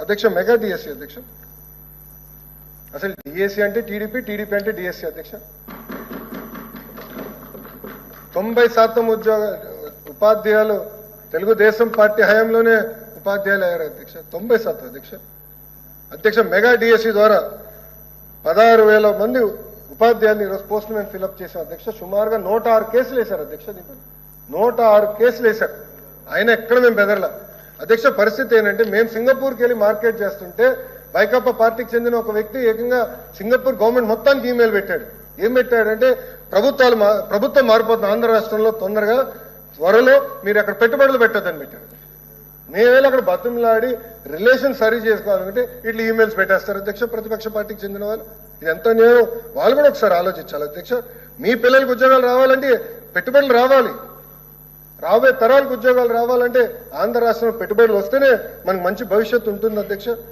అధ్యక్ష mega DSC అధ్యక్ష. అసలు డిఎస్సి అంటే టీడీపీ టీడీపీ అంటే డిఎస్సి అధ్యక్ష. తొంభై శాతం ఉద్యోగ ఉపాధ్యాయులు తెలుగుదేశం పార్టీ హయాంలోనే ఉపాధ్యాయులు అయ్యారు అధ్యక్ష. తొంభై శాతం అధ్యక్ష. అధ్యక్ష మెగా డిఎస్సి ద్వారా పదహారు వేల మంది ఉపాధ్యాయులు ఈరోజు పోస్ట్ మ్యాన్ ఫిల్అప్ చేశారు అధ్యక్ష. సుమారుగా నూట ఆరు కేసులు వేశారు అధ్యక్ష దీంట్లో. నూట ఆరు కేసులు వేశారు. ఆయన ఎక్కడ మేము బెదర్లా. అధ్యక్ష పరిస్థితి ఏంటంటే మేము సింగపూర్కి వెళ్ళి మార్కెట్ చేస్తుంటే వైకాపా పార్టీకి చెందిన ఒక వ్యక్తి ఏకంగా సింగపూర్ గవర్నమెంట్ మొత్తానికి ఈమెయిల్ పెట్టాడు. ఏం పెట్టాడంటే ప్రభుత్వాలు మా ప్రభుత్వం మారిపోతుంది ఆంధ్ర రాష్ట్రంలో తొందరగా త్వరలో మీరు అక్కడ పెట్టుబడులు పెట్టద్దని పెట్టాడు మేమేళ్ళు అక్కడ బతుములాడి రిలేషన్ సరి చేసుకోవాలంటే ఇట్లా ఈమెయిల్స్ పెట్టేస్తారు అధ్యక్ష ప్రతిపక్ష పార్టీకి చెందిన వాళ్ళు. ఇదంతా నేను వాళ్ళు కూడా ఒకసారి ఆలోచించాలి అధ్యక్ష. మీ పిల్లలకి ఉద్యోగాలు రావాలంటే పెట్టుబడులు రావాలి. రాబోయే తరాలకు ఉద్యోగాలు రావాలంటే ఆంధ్ర రాష్ట్రంలో పెట్టుబడులు వస్తేనే మనకు మంచి భవిష్యత్తు ఉంటుంది అధ్యక్ష.